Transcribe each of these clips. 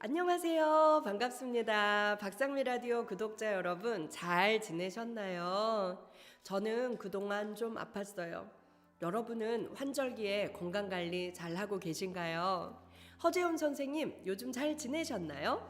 안녕하세요. 반갑습니다. 박상미 라디오 구독자 여러분, 잘 지내셨나요? 저는 그동안 좀 아팠어요. 여러분은 환절기에 건강 관리 잘 하고 계신가요? 허재훈 선생님, 요즘 잘 지내셨나요?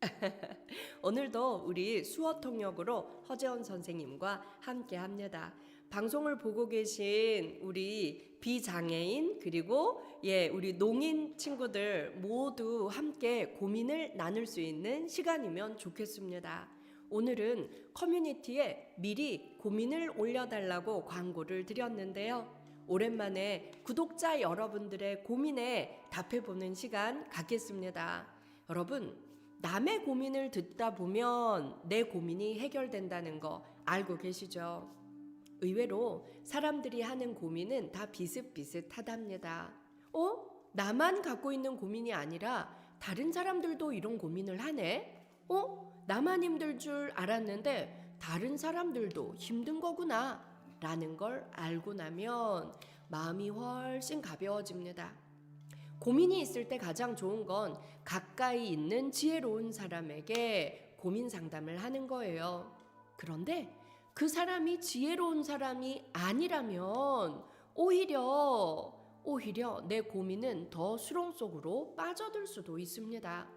오늘도 우리 수어 통역으로 허재원 선생님과 함께 합니다. 방송을 보고 계신 우리 비장애인 그리고 예, 우리 농인 친구들 모두 함께 고민을 나눌 수 있는 시간이면 좋겠습니다. 오늘은 커뮤니티에 미리 고민을 올려달라고 광고를 드렸는데요. 오랜만에 구독자 여러분들의 고민에 답해보는 시간 갖겠습니다. 여러분, 남의 고민을 듣다 보면 내 고민이 해결된다는 거 알고 계시죠? 의외로 사람들이 하는 고민은 다 비슷비슷하답니다. 어? 나만 갖고 있는 고민이 아니라 다른 사람들도 이런 고민을 하네? 어? 나만 힘들 줄 알았는데 다른 사람들도 힘든 거구나. 라는 걸 알고 나면 마음이 훨씬 가벼워집니다. 고민이 있을 때 가장 좋은 건 가까이 있는 지혜로운 사람에게 고민 상담을 하는 거예요. 그런데 그 사람이 지혜로운 사람이 아니라면 오히려 오히려 내 고민은 더 수렁 속으로 빠져들 수도 있습니다.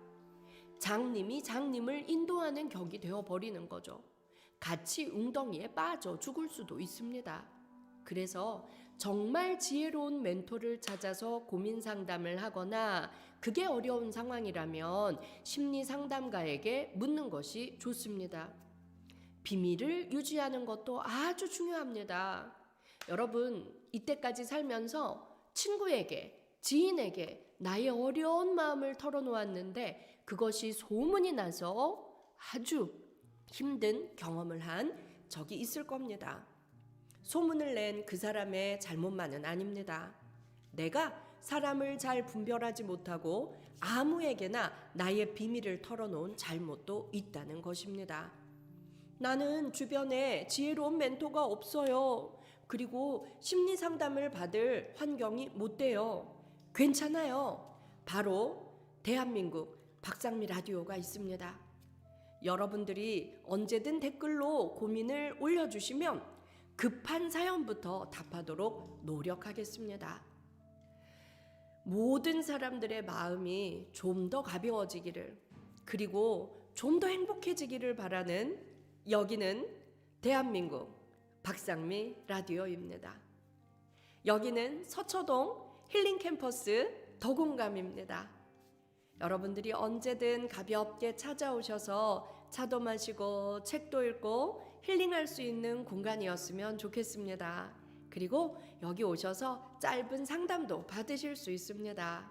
장님이 장님을 인도하는 격이 되어 버리는 거죠. 같이 웅덩이에 빠져 죽을 수도 있습니다. 그래서 정말 지혜로운 멘토를 찾아서 고민 상담을 하거나 그게 어려운 상황이라면 심리 상담가에게 묻는 것이 좋습니다. 비밀을 유지하는 것도 아주 중요합니다. 여러분, 이때까지 살면서 친구에게, 지인에게 나의 어려운 마음을 털어놓았는데 그것이 소문이 나서 아주 힘든 경험을 한 적이 있을 겁니다. 소문을 낸 그 사람의 잘못만은 아닙니다. 내가 사람을 잘 분별하지 못하고 아무에게나 나의 비밀을 털어놓은 잘못도 있다는 것입니다. 나는 주변에 지혜로운 멘토가 없어요. 그리고 심리 상담을 받을 환경이 못 돼요. 괜찮아요. 바로 대한민국 박상미 라디오가 있습니다. 여러분들이 언제든 댓글로 고민을 올려주시면 급한 사연부터 답하도록 노력하겠습니다. 모든 사람들의 마음이 좀 더 가벼워지기를, 그리고 좀 더 행복해지기를 바라는 여기는 대한민국 박상미 라디오입니다. 여기는 서초동 힐링 캠퍼스 더공감입니다. 여러분들이 언제든 가볍게 찾아오셔서 차도 마시고 책도 읽고 힐링할 수 있는 공간이었으면 좋겠습니다. 그리고 여기 오셔서 짧은 상담도 받으실 수 있습니다.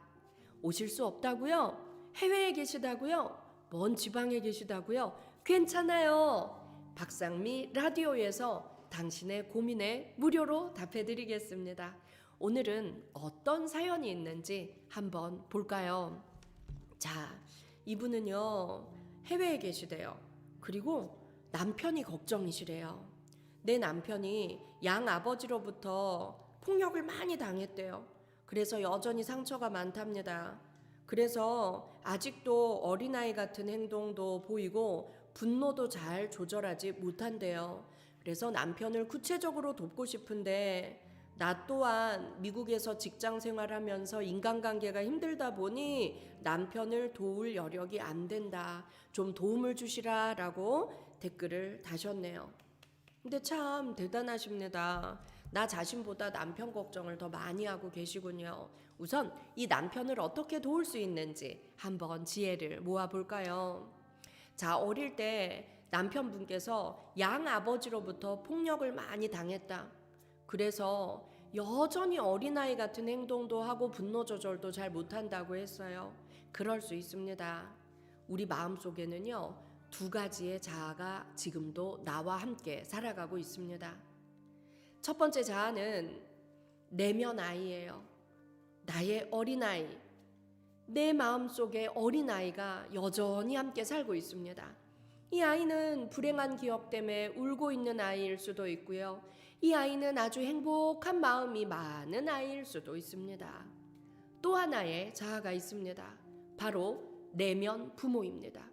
오실 수 없다고요? 해외에 계시다고요? 먼 지방에 계시다고요? 괜찮아요. 박상미 라디오에서 당신의 고민에 무료로 답해드리겠습니다. 오늘은 어떤 사연이 있는지 한번 볼까요? 자, 이분은요, 해외에 계시대요. 그리고 남편이 걱정이시래요. 내 남편이 양 아버지로부터 폭력을 많이 당했대요. 그래서 여전히 상처가 많답니다. 그래서 아직도 어린아이 같은 행동도 보이고 분노도 잘 조절하지 못한대요. 그래서 남편을 구체적으로 돕고 싶은데 나 또한 미국에서 직장 생활하면서 인간관계가 힘들다 보니 남편을 도울 여력이 안 된다. 좀 도움을 주시라 라고 댓글을 다셨네요. 근데 참 대단하십니다. 나 자신보다 남편 걱정을 더 많이 하고 계시군요. 우선 이 남편을 어떻게 도울 수 있는지 한번 지혜를 모아볼까요? 자, 어릴 때 남편분께서 양 아버지로부터 폭력을 많이 당했다. 그래서 여전히 어린아이 같은 행동도 하고 분노 조절도 잘 못한다고 했어요. 그럴 수 있습니다. 우리 마음 속에는요, 두 가지의 자아가 지금도 나와 함께 살아가고 있습니다. 첫 번째 자아는 내면 아이예요. 나의 어린아이. 내 마음 속에 어린아이가 여전히 함께 살고 있습니다. 이 아이는 불행한 기억 때문에 울고 있는 아이일 수도 있고요. 이 아이는 아주 행복한 마음이 많은 아이일 수도 있습니다. 또또 하나의 자아가 있습니다. 바로 내면 부모입니다.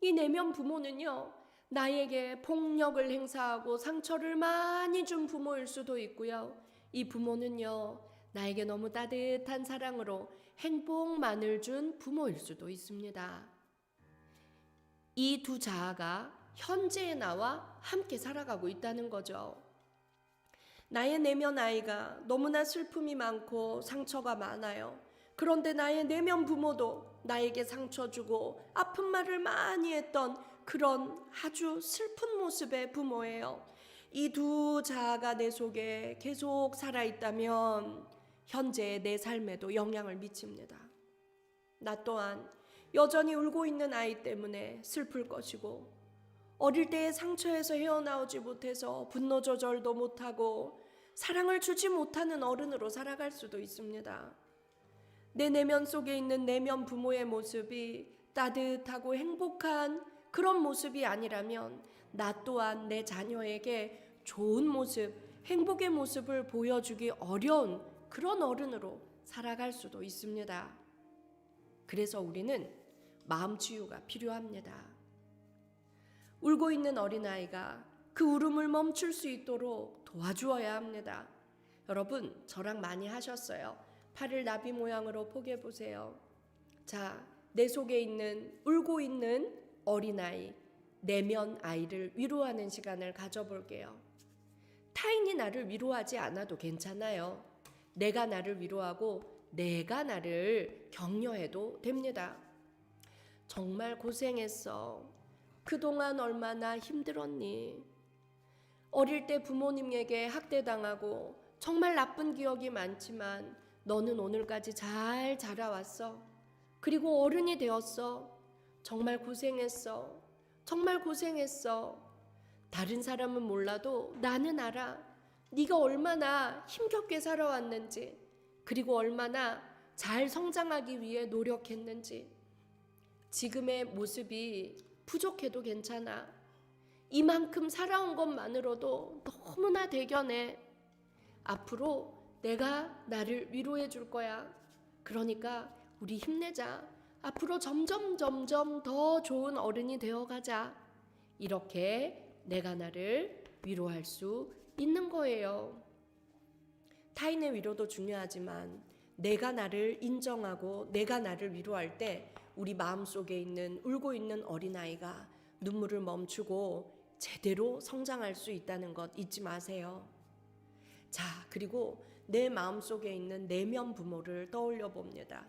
이 내면 부모는요, 나에게 폭력을 행사하고 상처를 많이 준 부모일 수도 있고요. 이 부모는요, 나에게 너무 따뜻한 사랑으로 행복만을 준 부모일 수도 있습니다. 이 두 자아가 현재의 나와 함께 살아가고 있다는 거죠. 나의 내면 아이가 너무나 슬픔이 많고 상처가 많아요. 그런데 나의 내면 부모도 나에게 상처 주고 아픈 말을 많이 했던 그런 아주 슬픈 모습의 부모예요. 이 두 자아가 내 속에 계속 살아있다면 현재의 내 삶에도 영향을 미칩니다. 나 또한 여전히 울고 있는 아이 때문에 슬플 것이고 어릴 때의 상처에서 헤어나오지 못해서 분노 조절도 못하고 사랑을 주지 못하는 어른으로 살아갈 수도 있습니다. 내 내면 속에 있는 내면 부모의 모습이 따뜻하고 행복한 그런 모습이 아니라면 나 또한 내 자녀에게 좋은 모습, 행복의 모습을 보여주기 어려운 그런 어른으로 살아갈 수도 있습니다. 그래서 우리는 마음 치유가 필요합니다. 울고 있는 어린아이가 그 울음을 멈출 수 있도록 도와주어야 합니다. 여러분, 저랑 많이 하셨어요. 팔을 나비 모양으로 포개 보세요. 자, 내 속에 있는 울고 있는 어린아이, 내면 아이를 위로하는 시간을 가져볼게요. 타인이 나를 위로하지 않아도 괜찮아요. 내가 나를 위로하고 내가 나를 격려해도 됩니다. 정말 고생했어. 그동안 얼마나 힘들었니? 어릴 때 부모님에게 학대당하고 정말 나쁜 기억이 많지만 너는 오늘까지 잘 자라왔어. 그리고 어른이 되었어. 정말 고생했어. 정말 고생했어. 다른 사람은 몰라도 나는 알아. 네가 얼마나 힘겹게 살아왔는지, 그리고 얼마나 잘 성장하기 위해 노력했는지. 지금의 모습이 부족해도 괜찮아. 이만큼 살아온 것만으로도 너무나 대견해. 앞으로 내가 나를 위로해 줄 거야. 그러니까 우리 힘내자. 앞으로 점점 점점 더 좋은 어른이 되어 가자. 이렇게 내가 나를 위로할 수 있는 거예요. 타인의 위로도 중요하지만 내가 나를 인정하고 내가 나를 위로할 때 우리 마음 속에 있는 울고 있는 어린아이가 눈물을 멈추고 제대로 성장할 수 있다는 것 잊지 마세요. 자, 그리고 내 마음 속에 있는 내면 부모를 떠올려 봅니다.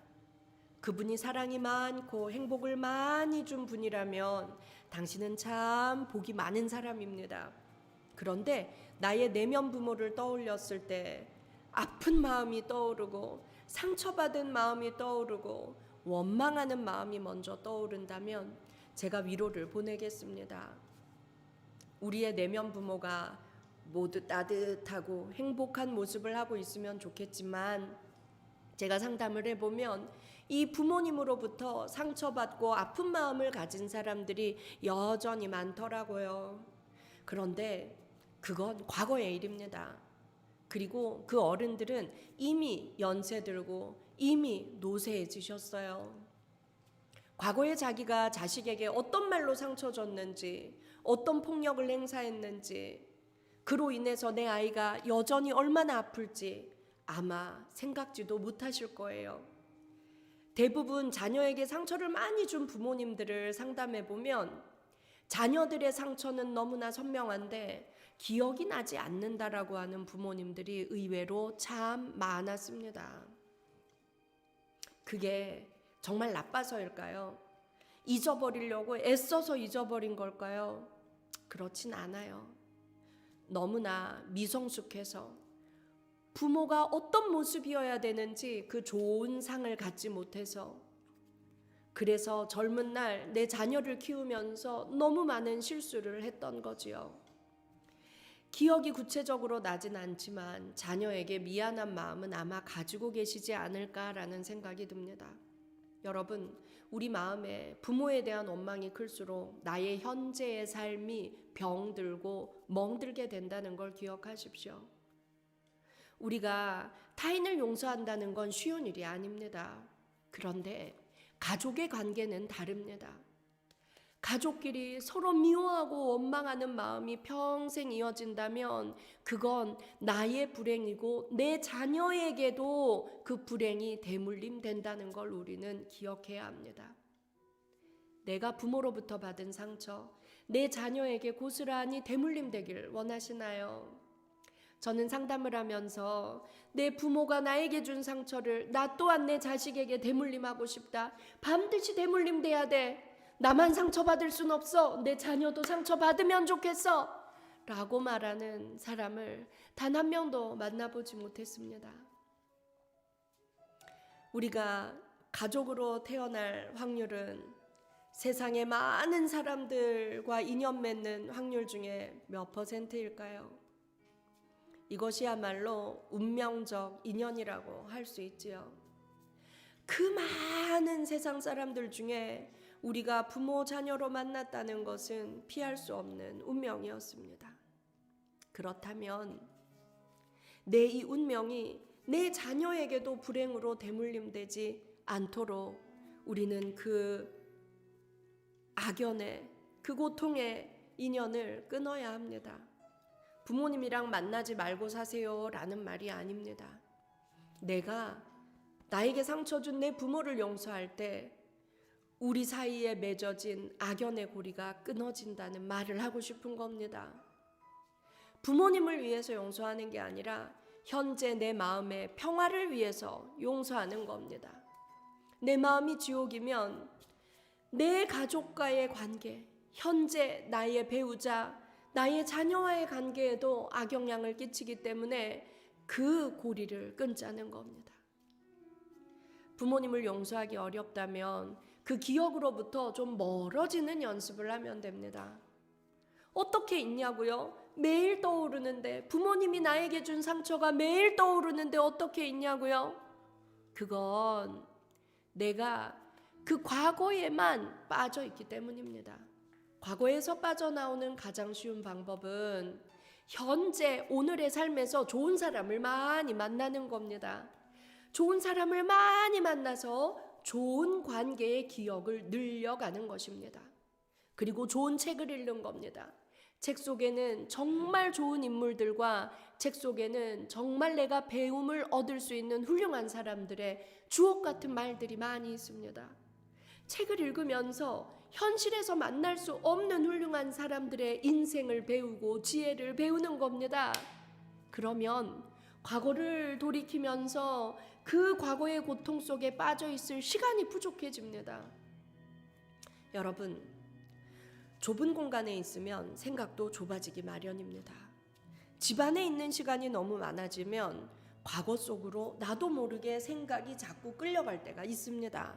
그분이 사랑이 많고 행복을 많이 준 분이라면 당신은 참 복이 많은 사람입니다. 그런데 나의 내면 부모를 떠올렸을 때 아픈 마음이 떠오르고 상처받은 마음이 떠오르고 원망하는 마음이 먼저 떠오른다면 제가 위로를 보내겠습니다. 우리의 내면 부모가 모두 따뜻하고 행복한 모습을 하고 있으면 좋겠지만 제가 상담을 해보면 이 부모님으로부터 상처받고 아픈 마음을 가진 사람들이 여전히 많더라고요. 그런데 그건 과거의 일입니다. 그리고 그 어른들은 이미 연세 들고 이미 노쇠해지셨어요. 과거에 자기가 자식에게 어떤 말로 상처 줬는지, 어떤 폭력을 행사했는지, 그로 인해서 내 아이가 여전히 얼마나 아플지 아마 생각지도 못하실 거예요. 대부분 자녀에게 상처를 많이 준 부모님들을 상담해 보면 자녀들의 상처는 너무나 선명한데 기억이 나지 않는다라고 하는 부모님들이 의외로 참 많았습니다. 그게 정말 나빠서일까요? 잊어버리려고 애써서 잊어버린 걸까요? 그렇진 않아요. 너무나 미성숙해서 부모가 어떤 모습이어야 되는지 그 좋은 상을 갖지 못해서 그래서 젊은 날 내 자녀를 키우면서 너무 많은 실수를 했던 거지요. 기억이 구체적으로 나진 않지만 자녀에게 미안한 마음은 아마 가지고 계시지 않을까라는 생각이 듭니다. 여러분, 우리 마음에 부모에 대한 원망이 클수록 나의 현재의 삶이 병들고 멍들게 된다는 걸 기억하십시오. 우리가 타인을 용서한다는 건 쉬운 일이 아닙니다. 그런데 가족의 관계는 다릅니다. 가족끼리 서로 미워하고 원망하는 마음이 평생 이어진다면 그건 나의 불행이고 내 자녀에게도 그 불행이 대물림 된다는 걸 우리는 기억해야 합니다. 내가 부모로부터 받은 상처, 내 자녀에게 고스란히 대물림 되길 원하시나요? 저는 상담을 하면서 내 부모가 나에게 준 상처를 나 또한 내 자식에게 대물림하고 싶다. 반드시 대물림 돼야 돼. 나만 상처받을 순 없어. 내 자녀도 상처받으면 좋겠어. 라고 말하는 사람을 단 한 명도 만나보지 못했습니다. 우리가 가족으로 태어날 확률은 세상의 많은 사람들과 인연 맺는 확률 중에 몇 퍼센트일까요? 이것이야말로 운명적 인연이라고 할 수 있지요. 그 많은 세상 사람들 중에 우리가 부모 자녀로 만났다는 것은 피할 수 없는 운명이었습니다. 그렇다면 내 이 운명이 내 자녀에게도 불행으로 대물림되지 않도록 우리는 그 악연의 그 고통의 인연을 끊어야 합니다. 부모님이랑 만나지 말고 사세요 라는 말이 아닙니다. 내가 나에게 상처 준 내 부모를 용서할 때 우리 사이에 맺어진 악연의 고리가 끊어진다는 말을 하고 싶은 겁니다. 부모님을 위해서 용서하는 게 아니라 현재 내 마음의 평화를 위해서 용서하는 겁니다. 내 마음이 지옥이면 내 가족과의 관계, 현재 나의 배우자, 나의 자녀와의 관계에도 악영향을 끼치기 때문에 그 고리를 끊자는 겁니다. 부모님을 용서하기 어렵다면 그 기억으로부터 좀 멀어지는 연습을 하면 됩니다. 어떻게 있냐고요? 매일 떠오르는데 부모님이 나에게 준 상처가 매일 떠오르는데 어떻게 있냐고요? 그건 내가 그 과거에만 빠져 있기 때문입니다. 과거에서 빠져나오는 가장 쉬운 방법은 현재 오늘의 삶에서 좋은 사람을 많이 만나는 겁니다. 좋은 사람을 많이 만나서 좋은 관계의 기억을 늘려가는 것입니다. 그리고 좋은 책을 읽는 겁니다. 책 속에는 정말 좋은 인물들과 책 속에는 정말 내가 배움을 얻을 수 있는 훌륭한 사람들의 주옥 같은 말들이 많이 있습니다. 책을 읽으면서 현실에서 만날 수 없는 훌륭한 사람들의 인생을 배우고 지혜를 배우는 겁니다. 그러면 과거를 돌이키면서 그 과거의 고통 속에 빠져 있을 시간이 부족해집니다. 여러분, 좁은 공간에 있으면 생각도 좁아지기 마련입니다. 집 안에 있는 시간이 너무 많아지면 과거 속으로 나도 모르게 생각이 자꾸 끌려갈 때가 있습니다.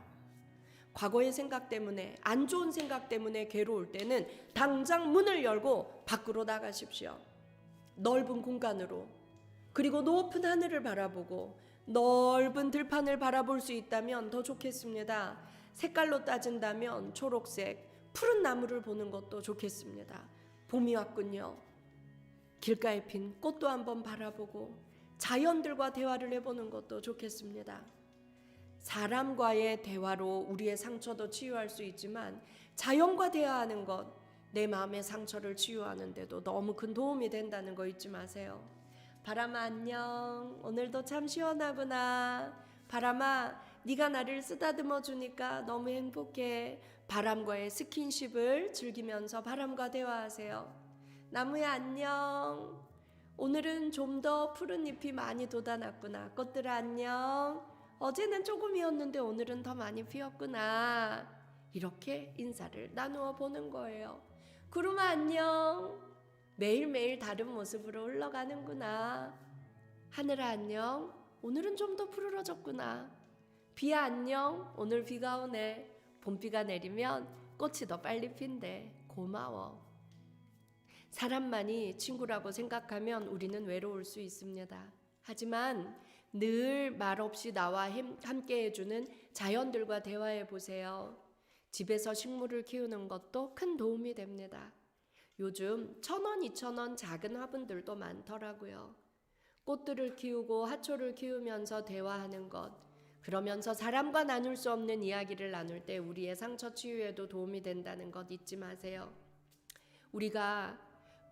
과거의 생각 때문에 안 좋은 생각 때문에 괴로울 때는 당장 문을 열고 밖으로 나가십시오. 넓은 공간으로 그리고 높은 하늘을 바라보고 넓은 들판을 바라볼 수 있다면 더 좋겠습니다. 색깔로 따진다면 초록색, 푸른 나무를 보는 것도 좋겠습니다. 봄이 왔군요. 길가에 핀 꽃도 한번 바라보고 자연들과 대화를 해보는 것도 좋겠습니다. 사람과의 대화로 우리의 상처도 치유할 수 있지만 자연과 대화하는 것, 내 마음의 상처를 치유하는데도 너무 큰 도움이 된다는 거 잊지 마세요. 바람아 안녕. 오늘도 참 시원하구나. 바람아, 네가 나를 쓰다듬어 주니까 너무 행복해. 바람과의 스킨십을 즐기면서 바람과 대화하세요. 나무야 안녕. 오늘은 좀 더 푸른 잎이 많이 돋아났구나. 꽃들아 안녕. 어제는 조금이었는데 오늘은 더 많이 피었구나. 이렇게 인사를 나누어 보는 거예요. 구름아 안녕. 매일매일 다른 모습으로 흘러가는구나. 하늘아 안녕. 오늘은 좀 더 푸르러졌구나. 비야 안녕. 오늘 비가 오네. 봄비가 내리면 꽃이 더 빨리 핀대. 고마워. 사람만이 친구라고 생각하면 우리는 외로울 수 있습니다. 하지만 늘 말없이 나와 함께 해주는 자연들과 대화해 보세요. 집에서 식물을 키우는 것도 큰 도움이 됩니다. 요즘 천 원, 이천 원 작은 화분들도 많더라고요. 꽃들을 키우고 하초를 키우면서 대화하는 것. 그러면서 사람과 나눌 수 없는 이야기를 나눌 때 우리의 상처 치유에도 도움이 된다는 것 잊지 마세요. 우리가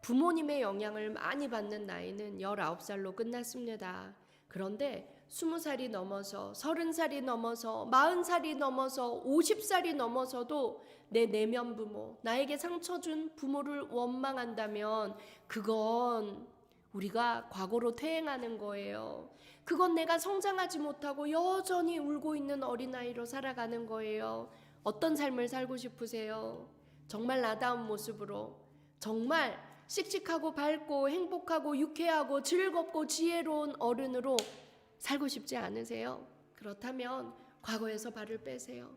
부모님의 영향을 많이 받는 나이는 19살로 끝났습니다. 그런데 20살이 넘어서 30살이 넘어서 40살이 넘어서 50살이 넘어서도 내 내면 부모, 나에게 상처 준 부모를 원망한다면 그건 우리가 과거로 퇴행하는 거예요. 그건 내가 성장하지 못하고 여전히 울고 있는 어린아이로 살아가는 거예요. 어떤 삶을 살고 싶으세요? 정말 나다운 모습으로, 정말 씩씩하고 밝고 행복하고 유쾌하고 즐겁고 지혜로운 어른으로 살고 싶지 않으세요? 그렇다면 과거에서 발을 빼세요.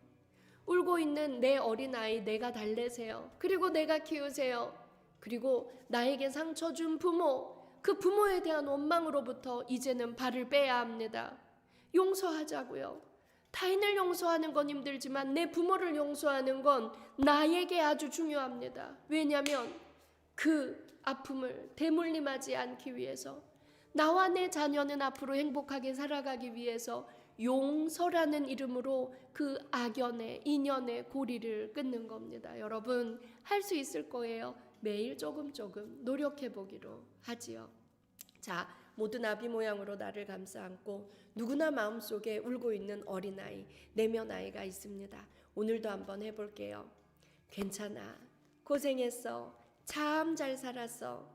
울고 있는 내 어린아이 내가 달래세요. 그리고 내가 키우세요. 그리고 나에게 상처 준 부모, 그 부모에 대한 원망으로부터 이제는 발을 빼야 합니다. 용서하자고요. 타인을 용서하는 건 힘들지만 내 부모를 용서하는 건 나에게 아주 중요합니다. 왜냐하면 그 아픔을 대물림하지 않기 위해서 나와 내 자녀는 앞으로 행복하게 살아가기 위해서 용서라는 이름으로 그 악연의 인연의 고리를 끊는 겁니다. 여러분 할 수 있을 거예요. 매일 조금 조금 노력해 보기로 하지요. 자, 모두 나비 모양으로 나를 감싸 안고 누구나 마음속에 울고 있는 어린아이, 내면 아이가 있습니다. 오늘도 한번 해 볼게요. 괜찮아. 고생했어. 참 잘 살았어.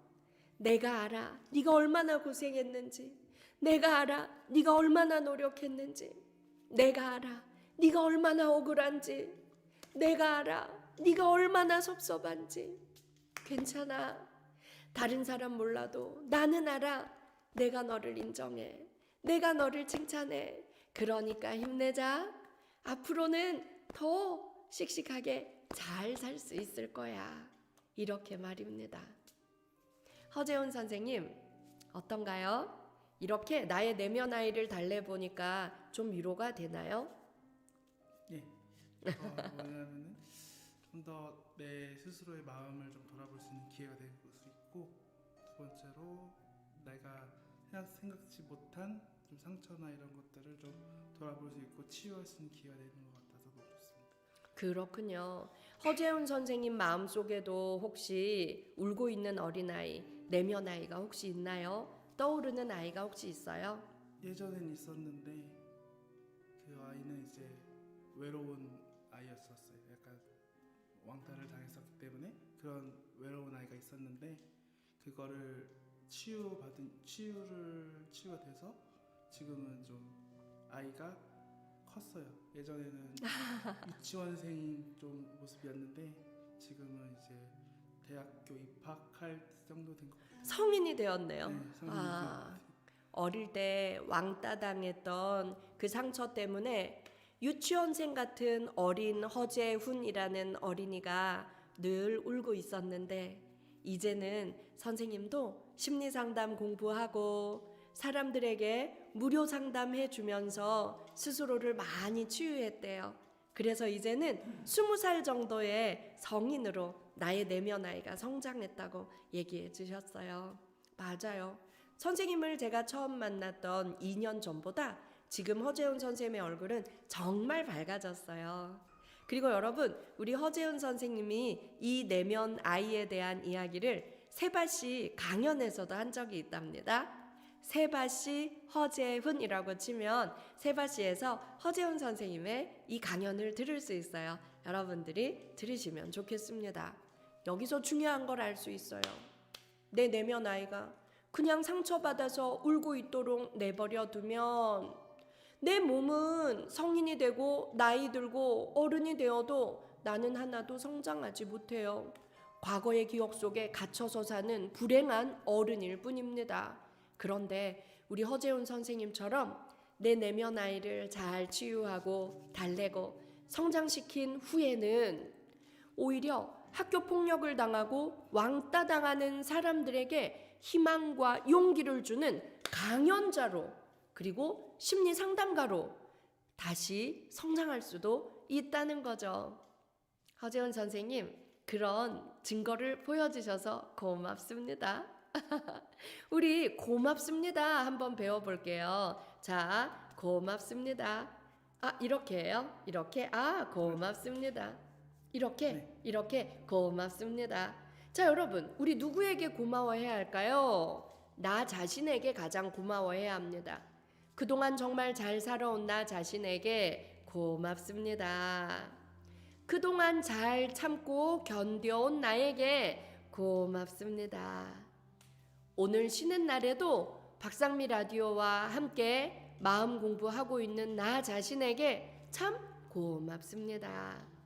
내가 알아. 네가 얼마나 고생했는지. 내가 알아. 네가 얼마나 노력했는지. 내가 알아. 네가 얼마나 억울한지. 내가 알아. 네가 얼마나 섭섭한지. 괜찮아. 다른 사람 몰라도 나는 알아. 내가 너를 인정해. 내가 너를 칭찬해. 그러니까 힘내자. 앞으로는 더 씩씩하게 잘 살 수 있을 거야. 이렇게 말입니다. 허재훈 선생님, 어떤가요? 이렇게 나의 내면 아이를 달래보니까 좀 위로가 되나요? 예. 어, 뭐냐면은 좀 더 내 스스로의 마음을 좀 돌아볼 수 있는 기회가 될 수 있고 두 번째로 내가 생각, 생각지 못한 좀 상처나 이런 것들을 좀 돌아볼 수 있고 치유할 수 있는 기회가 되는 것 같아서 너무 좋습니다. 그렇군요. 허재훈 선생님 마음속에도 혹시 울고 있는 어린아이, 내면 아이가 혹시 있나요? 떠오르는 아이가 혹시 있어요? 예전엔 있었는데 그 아이는 이제 외로운 아이였었어요. 약간 왕따를 당했었기 때문에 그런 외로운 아이가 있었는데 그거를 치유받은 치유를 치유가 돼서 지금은 좀 아이가 컸어요. 예전에는 유치원생 좀 모습이었는데 지금은 이제 대학교 입학할 정도 된 것. 성인이 되었네요. 네, 아, 어릴 때 왕따 당했던 그 상처 때문에 유치원생 같은 어린 허재훈이라는 어린이가 늘 울고 있었는데 이제는 선생님도 심리 상담 공부하고 사람들에게 무료 상담해 주면서 스스로를 많이 치유했대요. 그래서 이제는 스무 살 정도의 성인으로 나의 내면 아이가 성장했다고 얘기해 주셨어요. 맞아요. 선생님을 제가 처음 만났던 2년 전보다 지금 허재훈 선생님의 얼굴은 정말 밝아졌어요. 그리고 여러분, 우리 허재훈 선생님이 이 내면 아이에 대한 이야기를 세바씨 강연에서도 한 적이 있답니다. 세바씨 허재훈이라고 치면 세바씨에서 허재훈 선생님의 이 강연을 들을 수 있어요. 여러분들이 들으시면 좋겠습니다. 여기서 중요한 걸 알 수 있어요. 내 내면 아이가 그냥 상처받아서 울고 있도록 내버려 두면 내 몸은 성인이 되고 나이 들고 어른이 되어도 나는 하나도 성장하지 못해요. 과거의 기억 속에 갇혀서 사는 불행한 어른일 뿐입니다. 그런데 우리 허재훈 선생님처럼 내 내면 아이를 잘 치유하고 달래고 성장시킨 후에는 오히려 학교 폭력을 당하고 왕따 당하는 사람들에게 희망과 용기를 주는 강연자로 그리고 심리 상담가로 다시 성장할 수도 있다는 거죠. 허재원 선생님, 그런 증거를 보여주셔서 고맙습니다. 우리 고맙습니다. 한번 배워볼게요. 자, 고맙습니다. 아, 이렇게 해요. 이렇게. 아, 고맙습니다. 이렇게, 네. 이렇게 고맙습니다. 자, 여러분, 우리 누구에게 고마워해야 할까요? 나 자신에게 가장 고마워해야 합니다. 그동안 정말 잘 살아온 나 자신에게 고맙습니다. 그동안 잘 참고 견뎌온 나에게 고맙습니다. 오늘 쉬는 날에도 박상미 라디오와 함께 마음 공부하고 있는 나 자신에게 참 고맙습니다.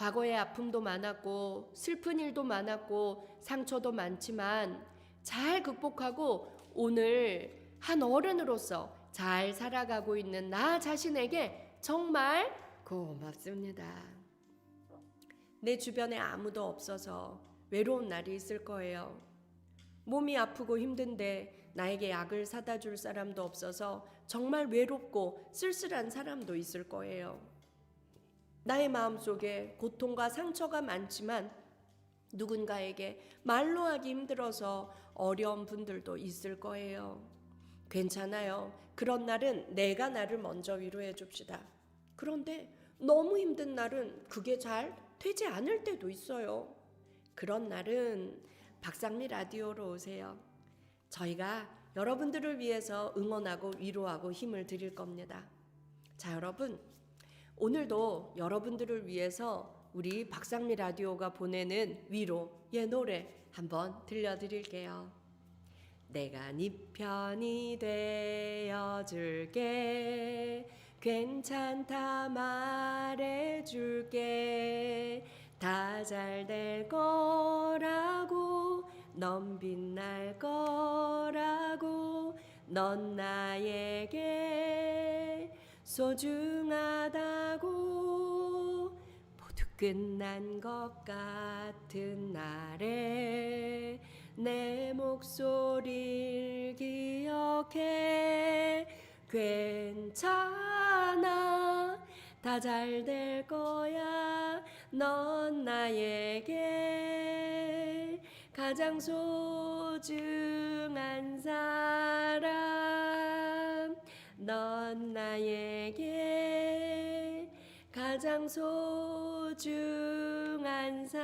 과거의 아픔도 많았고 슬픈 일도 많았고 상처도 많지만 잘 극복하고 오늘 한 어른으로서 잘 살아가고 있는 나 자신에게 정말 고맙습니다. 내 주변에 아무도 없어서 외로운 날이 있을 거예요. 몸이 아프고 힘든데 나에게 약을 사다 줄 사람도 없어서 정말 외롭고 쓸쓸한 사람도 있을 거예요. 나의 마음 속에 고통과 상처가 많지만 누군가에게 말로 하기 힘들어서 어려운 분들도 있을 거예요. 괜찮아요. 그런 날은 내가 나를 먼저 위로해 줍시다. 그런데 너무 힘든 날은 그게 잘 되지 않을 때도 있어요. 그런 날은 박상미 라디오로 오세요. 저희가 여러분들을 위해서 응원하고 위로하고 힘을 드릴 겁니다. 자, 여러분. 오늘도 여러분들을 위해서 우리 박상미 라디오가 보내는 위로의 노래 한번 들려드릴게요. 내가 네 편이 되어 줄게. 괜찮다 말해 줄게. 다 잘 될 거라고. 넌 빛날 거라고. 넌 나에게 소중하다고. 모두 끝난 것 같은 날에 내 목소리를 기억해. 괜찮아. 다 잘 될 거야. 넌 나에게 가장 소중한 사람 넌 나에게 가장 소중한 사람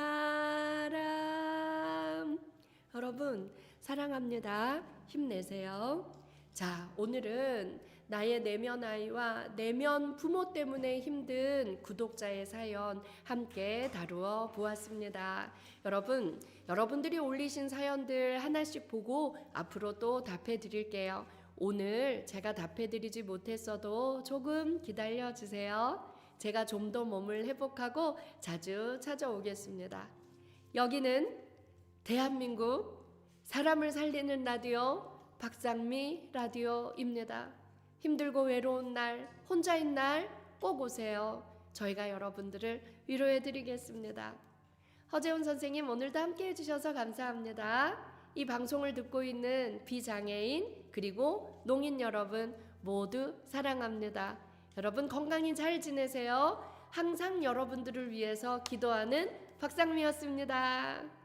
여러분 사랑합니다. 힘내세요. 자, 오늘은 나의 내면 아이와 내면 부모 때문에 힘든 구독자의 사연 함께 다루어 보았습니다. 여러분, 여러분들이 올리신 사연들 하나씩 보고 앞으로 또 답해 드릴게요. 오늘 제가 답해 드리지 못했어도 조금 기다려 주세요. 제가 좀 더 몸을 회복하고 자주 찾아오겠습니다. 여기는 대한민국 사람을 살리는 라디오 박상미 라디오입니다. 힘들고 외로운 날, 혼자인 날 꼭 오세요. 저희가 여러분들을 위로해 드리겠습니다. 허재훈 선생님 오늘도 함께 해주셔서 감사합니다. 이 방송을 듣고 있는 비장애인 그리고 농인 여러분 모두 사랑합니다. 여러분 건강히 잘 지내세요. 항상 여러분들을 위해서 기도하는 박상미였습니다.